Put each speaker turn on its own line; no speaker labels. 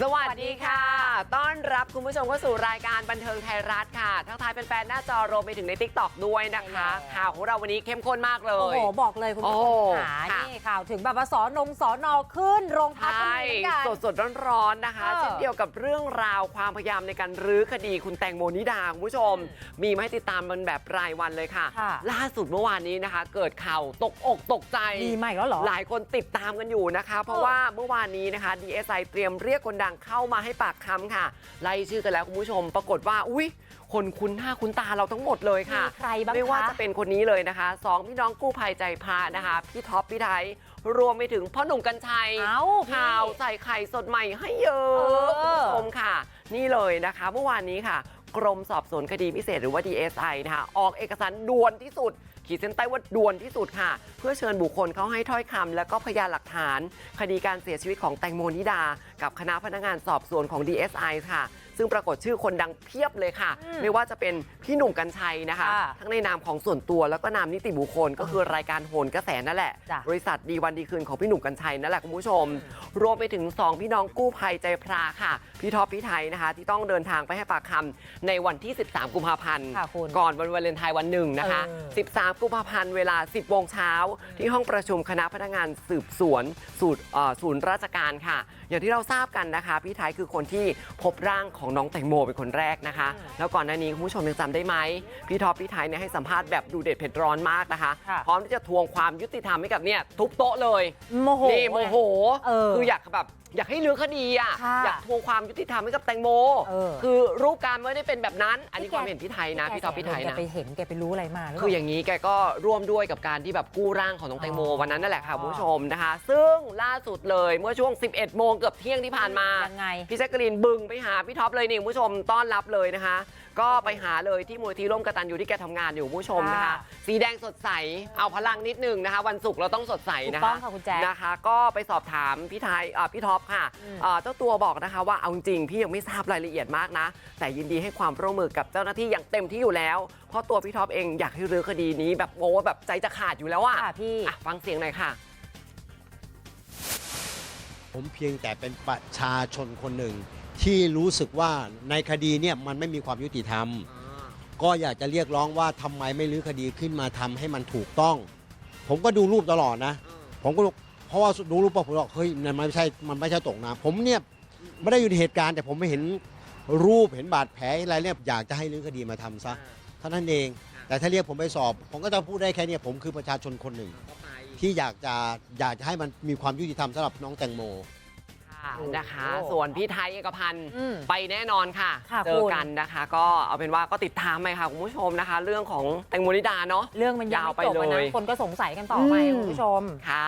สวัสดีค่ะ ต้อนรับคุณผู้ชมเข้าสู่รายการบันเทิงไทยรัฐค่ะ ทักทายแฟนๆหน้าจอรวมไปถึงใน t ิ k t o k ด้วยนะคะ
ใช่แล้ว
ข่าวของเราวันนี้เข้มข้นมากเล
โอ้
ย
โห บอกเลยคุณผู้ช
โอ้
มขา
ค่ะ
นี่ข่าวถึงแบบว่าสอนงสอนอขึ้นโรงพัก
ใช่
กันเหมือนกัน
สดสดๆร้อนๆนะคะ
เออ
เช่นเดียวกับเรื่องราวความพยายามในการรื้อคดีคุณแตงโมนิดาคุณผู้ชม มีมาให้ติดตามมันแบบรายวันเลยค่ะ
ค่ะ
ล่าสุดเมื่อวานนี้นะคะ เกิดข่าวตกอกตกใจ
มีใหม่แล้วเหรอ
หลายคนติดตามกันอยู่นะคะ เพราะว่าเมื่อวานนี้นะคะ DSI เตรียมเรียกคนดังเข้ามาให้ปากคำค่ะไล่ชื่อกันแล้วคุณผู้ชม ปรากฏว่าอุ๊ยคนคุ้นหน้าคุ้นตาเราทั้งหมดเลยค่ะ
มีใครบ้าง
ไม่ว่า
คะ
จะเป็นคนนี้เลยนะคะสองพี่น้องกู้ภัยใจพระนะคะ พี่ท็อปพี่ไทย รวมไปถึงพ่อหนุ่มกัญชัย
เอ้าพี่
ข่าวใส่ไข่สดใหม่ให้เยอะ
เออ
คุณผู้ชมค่ะ นี่เลยนะคะ เมื่อวานนี้ค่ะ กรมสอบสวนคดีพิเศษหรือว่า DSI นะคะออกเอกสารด่วนที่สุด ขีดเส้นใต้ว่าด่วนที่สุดค่ะ เพื่อเชิญบุคคลเข้าให้ถ้อยคำและก็พยานหลักฐาน คดีการเสียชีวิตของแตงโมนิดา กับคณะพนักงานสอบสวนของ DSI ค่ะ ซึ่งปรากฏชื่อคนดังเพียบเลยค่ะ
อืม
ไม่ว่าจะเป็นพี่หนุ่มกัญชัยนะคะ
ค่ะ
ทั้งในนามของส่วนตัวแล้วก็นามนิติบุคคล ก็คือรายการโหนกระแสนั่นแหละ
จ้ะ
บริษัทดีวันดีคืนของพี่หนุ่มกัญชัยนั่นแหละคุณผู้ชม รวมไปถึง 2 พี่น้องกู้ภัยใจพระค่ะ พี่ท็อปพี่ไทยนะคะ ที่ต้องเดินทางไปให้ปากคำในวันที่ 13 กุมภาพันธ์
ค่ะคุณ
ก่อนวันวาเลนไทน์วันหนึ่งนะคะ
เออ
13 กุมภาพันธ์เวลา 10โมงเช้าที่ห้องประชุมคณะพนักงานสืบสวนสูตรเอ่อศูนย์ราชการค่ะ อย่างที่เราทราบกันนะคะ พี่ไทยคือคนที่พบร่างของน้องแตงโมเป็นคนแรกนะคะแล้วก่อนหน้านี้คุณผู้ชมยังจำได้ไหมพี่ท็อปพี่ไทยเนี่ยให้สัมภาษณ์แบบดูเด็ดเผ็ดร้อนมากนะคะ
ค่ะ
พร้อมที่จะทวงความยุติธรรมให้กับเนี่ยทุบโต๊ะเลย
โมโห
นี่โมโห
เออ
คืออยากแบบ อยากให้ลื้อคดีอะ
ค่ะ
อยากทวงความยุติธรรมให้กับแตงโม
เออ
คือรูปการไม่ได้เป็นแบบนั้น อันนี้
พี่
ความ
แก
เห็นพี่ไทยนะพี่ท็อปพี่ไทย
แก
นะ
ไปเห็นแกไปรู้อะไรมาหรือเป
คือ
ล่า
อย่างนี้แกก็ร่วมด้วยกับการที่แบบกู้ร่างของน้องแตงโม
อ๋อ
วันนั้นนั่นแหละค่ะคุณผู้ชมนะคะ ซึ่งล่าสุดเลยเมื่อช่วง 11 โมงเกือบเที่ยงที่ผ่านมา
ยังไง
พี่แจ๊กกะรีนบึงไปหาพี่ท็อปเลยนี่คุณผู้ชมต้อนรับเลยนะคะ ก็ไปหาเลยที่มูลที่ร่วมกตันอยู่ที่แกทำงานอยู่คุณผู้ชมนะคะ
ค่ะ
สีแดงสดใสเอาพลังนิดนึงนะคะ วันศุกร์เราต้องสดใส
ถูก
นะ
ต้
คะ
องค่ะคุณแจ๊ค
นะคะ ก็ไปสอบถามพี่ไทยเอ่อพี่ท็อปค่ะ
อืม
เอ่อเจ้าตัวบอกนะคะว่าเอาจริงๆพี่ยังไม่ทราบรายละเอียดมากนะ แต่ยินดีให้ความร่วมมือกับเจ้าหน้าที่อย่างเต็มที่อยู่แล้ว เพราะตัวพี่ท็อปเองอยากให้รื้อคดีนี้แบบโอ้แบบใจจะขาดอยู่แล้วอะ
ค่ะพี่
อะฟังเสียงหน่อยค่ะ
ผมเพียงแต่เป็นประชาชนคนหนึ่ง ที่รู้สึกว่าในคดีเนี่ยมันไม่มีความยุติธรรม ก็อยากจะเรียกร้องว่าทำไมไม่รื้อคดีขึ้นมาทำให้มันถูกต้อง ผมก็ดูรูปตลอดนะ ผมก็รู้เพราะว่าดูรูปปุ๊บผมบอกเฮ้ยมันไม่ใช่มันไม่ใช่ตกน้ำผมเนี่ยไม่ได้อยู่ในเหตุการณ์แต่ผมไม่เห็นรูปเห็นบาดแผลอะไรเนี่ยอยากจะให้รื้อคดีมาทำซะเท่านั้นเอง แต่ถ้าเรียกผมไปสอบ ผมก็จะพูดได้แค่เนี้ผมคือประชาชนคนหนึ่ง ที่อยากจะอยากจะให้มันมีความยุติธรรมสำหรับน้องแตงโม
ค่ะ
โอ้
นะคะ
โอ้
ส่วนพี่ไทยเอกพันธ์
อืม
ไปแน่นอนค่ะ
ค่ะ
เจ
คุ
อ
ณ
กันนะคะ ก็เอาเป็นว่าก็ติดตามไปค่ะคุณผู้ชมนะคะ เรื่องของแตงโมนิดาเนาะ
เรื่องมันยัง
ยาวไป
ไม่จบอะ
เล
นะ
ย
คนก็สงสัยกันต่อไป
อืม
คุณผู้ชม
ค่ะ